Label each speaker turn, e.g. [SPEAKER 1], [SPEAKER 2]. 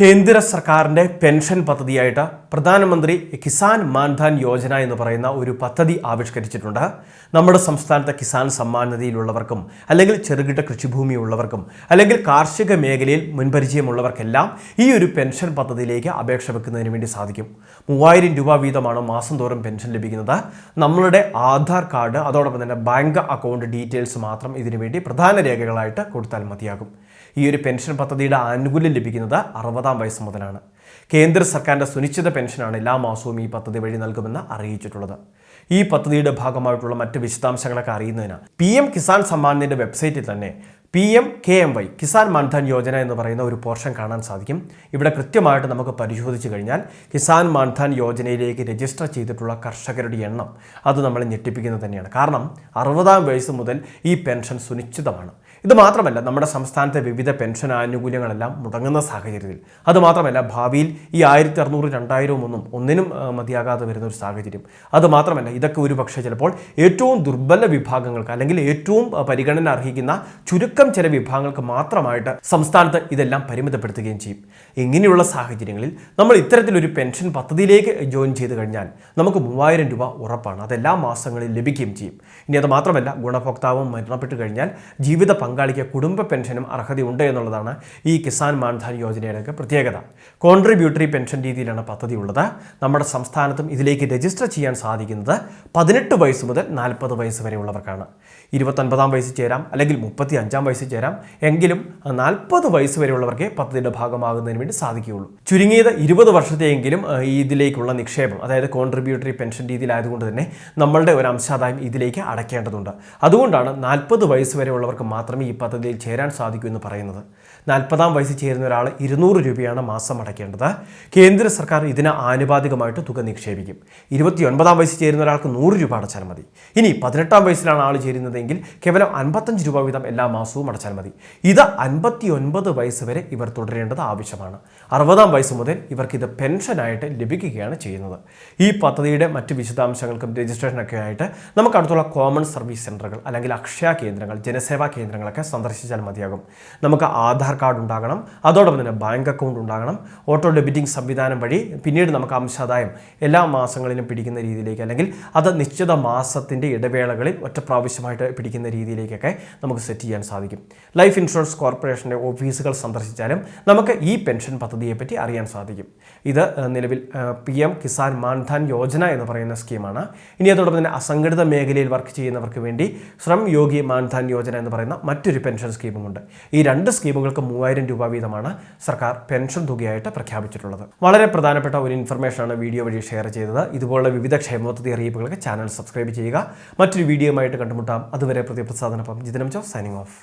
[SPEAKER 1] കേന്ദ്ര സർക്കാരിന്റെ പെൻഷൻ പദ്ധതിയായിട്ട് പ്രധാനമന്ത്രി കിസാൻ മാൻധാൻ യോജന എന്ന് പറയുന്ന ഒരു പദ്ധതി ആവിഷ്കരിച്ചിട്ടുണ്ട്. നമ്മുടെ സംസ്ഥാനത്തെ കിസാൻ സമ്മാൻ അല്ലെങ്കിൽ ചെറുകിട കൃഷിഭൂമി ഉള്ളവർക്കും അല്ലെങ്കിൽ കാർഷിക മേഖലയിൽ മുൻപരിചയമുള്ളവർക്കെല്ലാം ഈ ഒരു പെൻഷൻ പദ്ധതിയിലേക്ക് അപേക്ഷ വെക്കുന്നതിന് വേണ്ടി സാധിക്കും. മൂവായിരം രൂപ വീതമാണ് മാസം തോറും പെൻഷൻ ലഭിക്കുന്നത്. നമ്മളുടെ ആധാർ കാർഡ് അതോടൊപ്പം തന്നെ ബാങ്ക് അക്കൗണ്ട് ഡീറ്റെയിൽസ് മാത്രം ഇതിനു വേണ്ടി പ്രധാന രേഖകളായിട്ട് കൊടുത്താൽ മതിയാകും. ഈ ഒരു പെൻഷൻ പദ്ധതിയുടെ ആനുകൂല്യം ലഭിക്കുന്നത് അറുപതാം വയസ്സ് മുതലാണ്. കേന്ദ്ര സർക്കാരിന്റെ സുനിശ്ചിത പെൻഷനാണ് എല്ലാ മാസവും ഈ പദ്ധതി വഴി നൽകുമെന്ന് അറിയിച്ചിട്ടുള്ളത്. ഈ പദ്ധതിയുടെ ഭാഗമായിട്ടുള്ള മറ്റ് വിശദാംശങ്ങളൊക്കെ അറിയുന്നതിന് പി എം കിസാൻ സമ്മാനത്തിന്റെ വെബ്സൈറ്റിൽ തന്നെ P M K M Y Kisan Maandhan Yojana എന്ന് പറയുന്ന ഒരു പോർഷൻ കാണാൻ സാധിക്കും. ഇവിടെ കൃത്യമായിട്ട് നമുക്ക് പരിശോധിച്ച് കഴിഞ്ഞാൽ കിസാൻ മാൻധൻ യോജനയിലേക്ക് രജിസ്റ്റർ ചെയ്തിട്ടുള്ള കർഷകരുടെ എണ്ണം അത് നമ്മളെ ഞെട്ടിപ്പിക്കുന്നത് തന്നെയാണ്. കാരണം അറുപതാം വയസ്സ് മുതൽ ഈ പെൻഷൻ സുനിശ്ചിതമാണ്. ഇത് മാത്രമല്ല നമ്മുടെ സംസ്ഥാനത്തെ വിവിധ പെൻഷൻ ആനുകൂല്യങ്ങളെല്ലാം മുടങ്ങുന്ന സാഹചര്യത്തിൽ. അതുമാത്രമല്ല ഭാവിയിൽ ഈ ആയിരത്തി അറുന്നൂറ് രണ്ടായിരവും ഒന്നും ഒന്നിനും മതിയാകാതെ വരുന്ന ഒരു സാഹചര്യം അതുമാത്രമല്ല ഇതൊക്കെ ഒരു പക്ഷേ ചിലപ്പോൾ ഏറ്റവും ദുർബല വിഭാഗങ്ങൾക്ക് അല്ലെങ്കിൽ ഏറ്റവും പരിഗണന അർഹിക്കുന്ന ചുരുക്കം ചില വിഭാഗങ്ങൾക്ക് മാത്രമായിട്ട് സംസ്ഥാനത്ത് ഇതെല്ലാം പരിമിതപ്പെടുത്തുകയും ചെയ്യും. ഇങ്ങനെയുള്ള സാഹചര്യങ്ങളിൽ നമ്മൾ ഇത്തരത്തിലൊരു പെൻഷൻ പദ്ധതിയിലേക്ക് ജോയിൻ ചെയ്ത് കഴിഞ്ഞാൽ നമുക്ക് മൂവായിരം രൂപ ഉറപ്പാണ്. അതെല്ലാ മാസങ്ങളിൽ ലഭിക്കുകയും ചെയ്യും. ഇനി അത് മാത്രമല്ല ഗുണഭോക്താവും മരണപ്പെട്ട് കഴിഞ്ഞാൽ ജീവിത പങ്കാളിക്ക് കുടുംബ പെൻഷനും അർഹതയുണ്ട് എന്നുള്ളതാണ് ഈ കിസാൻ മാൻധാൻ യോജനയുടെ പ്രത്യേകത. കോൺട്രിബ്യൂട്ടറി പെൻഷൻ രീതിയിലാണ് പദ്ധതി ഉള്ളത് നമ്മുടെ സംസ്ഥാനത്തും ഇതിലേക്ക് രജിസ്റ്റർ ചെയ്യാൻ സാധിക്കുന്നത് പതിനെട്ട് വയസ്സ് മുതൽ നാൽപ്പത് വയസ്സ് വരെയുള്ളവർക്കാണ്. ഇരുപത്തൊൻപതാം വയസ്സിൽ ചേരാം അല്ലെങ്കിൽ മുപ്പത്തി അഞ്ചാം വയസ്സിൽ ചേരാം എങ്കിലും നാൽപ്പത് വയസ്സ് വരെയുള്ളവർക്കേ പദ്ധതിയുടെ ഭാഗമാകുന്നതിന് വേണ്ടി സാധിക്കുകയുള്ളൂ. ചുരുങ്ങിയത് ഇരുപത് വർഷത്തെയെങ്കിലും ഇതിലേക്കുള്ള നിക്ഷേപം അതായത് കോൺട്രിബ്യൂട്ടറി പെൻഷൻ രീതിയിലായതുകൊണ്ട് തന്നെ നമ്മളുടെ ഒരു അംശാദായം ഇതിലേക്ക് അടയ്ക്കേണ്ടതുണ്ട്. അതുകൊണ്ടാണ് നാൽപ്പത് വയസ്സ് വരെയുള്ളവർക്ക് മാത്രമേ ഈ പദ്ധതിയിൽ ചേരാൻ സാധിക്കൂ എന്ന് പറയുന്നത്. നാൽപ്പതാം വയസ്സിൽ ചേരുന്ന ഒരാൾ ഇരുന്നൂറ് രൂപയാണ് മാസം അടയ്ക്കേണ്ടത്. കേന്ദ്ര സർക്കാർ ഇതിന് ആനുപാതികമായിട്ട് തുക നിക്ഷേപിക്കും. ഇരുപത്തി ഒൻപതാം വയസ്സിൽ ചേരുന്ന ഒരാൾക്ക് നൂറ് രൂപ അടച്ചാൽ മതി. ഇനി പതിനെട്ടാം വയസ്സിലാണ് ആൾ ചേരുന്നതെങ്കിൽ കേവലം അൻപത്തഞ്ച് രൂപ വീതം എല്ലാ മാസവും അടച്ചാൽ മതി. ഇത് അൻപത്തി ഒൻപത് വയസ്സ് വരെ ഇവർ തുടരേണ്ടത് ആവശ്യമാണ്. അറുപതാം വയസ്സ് മുതൽ ഇവർക്ക് ഇത് പെൻഷനായിട്ട് ലഭിക്കുകയാണ് ചെയ്യുന്നത്. ഈ പദ്ധതിയുടെ മറ്റ് വിശദാംശങ്ങൾക്കും രജിസ്ട്രേഷനൊക്കെ ആയിട്ട് നമുക്ക് അടുത്തുള്ള കോമൺ സർവീസ് സെന്ററുകൾ അല്ലെങ്കിൽ അക്ഷയ കേന്ദ്രങ്ങൾ ജനസേവാ കേന്ദ്രങ്ങളൊക്കെ സന്ദർശിച്ചാൽ മതിയാകും. നമുക്ക് ആധാർ കാർഡ് ഉണ്ടാകണം അതോടൊപ്പം തന്നെ ബാങ്ക് അക്കൗണ്ട് ഉണ്ടാകണം ഓട്ടോ ഡെബിറ്റിംഗ് സംവിധാനം വഴി പിന്നീട് നമുക്ക് അംശാദായം എല്ലാ മാസങ്ങളിലും പിടിക്കുന്ന രീതിയിലേക്ക് അല്ലെങ്കിൽ അത് നിശ്ചിത മാസത്തിന്റെ ഇടവേളകളിൽ ഒറ്റ പ്രാവശ്യമായിട്ട് പിടിക്കുന്ന രീതിയിലേക്കൊക്കെ നമുക്ക് സെറ്റ് ചെയ്യാൻ സാധിക്കും. ലൈഫ് ഇൻഷുറൻസ് കോർപ്പറേഷന്റെ ഓഫീസുകൾ സന്ദർശിച്ചാലും നമുക്ക് ഈ പെൻഷൻ പദ്ധതിയെപ്പറ്റി അറിയാൻ സാധിക്കും. ഇത് നിലവിൽ പി എം കിസാൻ മാൻധാൻ യോജന എന്ന് പറയുന്ന സ്കീമാണ്. ഇനി അതോടൊപ്പം തന്നെ അസംഘടിത മേഖലയിൽ വർക്ക് ചെയ്യുന്നവർക്ക് വേണ്ടി ശ്രം യോഗി മാൻധാൻ യോജന എന്ന് പറയുന്ന മറ്റൊരു പെൻഷൻ സ്കീമുമുണ്ട്. ഈ രണ്ട് സ്കീമുകൾക്ക് മൂവായിരം രൂപ വീതമാണ് സർക്കാർ പെൻഷൻ തുകയായിട്ട് പ്രഖ്യാപിച്ചിട്ടുള്ളത്. വളരെ പ്രധാനപ്പെട്ട ഒരു ഇൻഫർമേഷനാണ് വീഡിയോ വഴി ഷെയർ ചെയ്തത്. ഇതുപോലുള്ള വിവിധ ക്ഷേമോത്തതി അറിയിപ്പുകൾക്ക് ചാനൽ സബ്സ്ക്രൈബ് ചെയ്യുക. മറ്റൊരു വീഡിയോയുമായിട്ട് കണ്ടുമുട്ടാം. അതുവരെ പ്രതിപ്രസാദനൊപ്പം ജിതനം ചോ സൈനിങ് ഓഫ്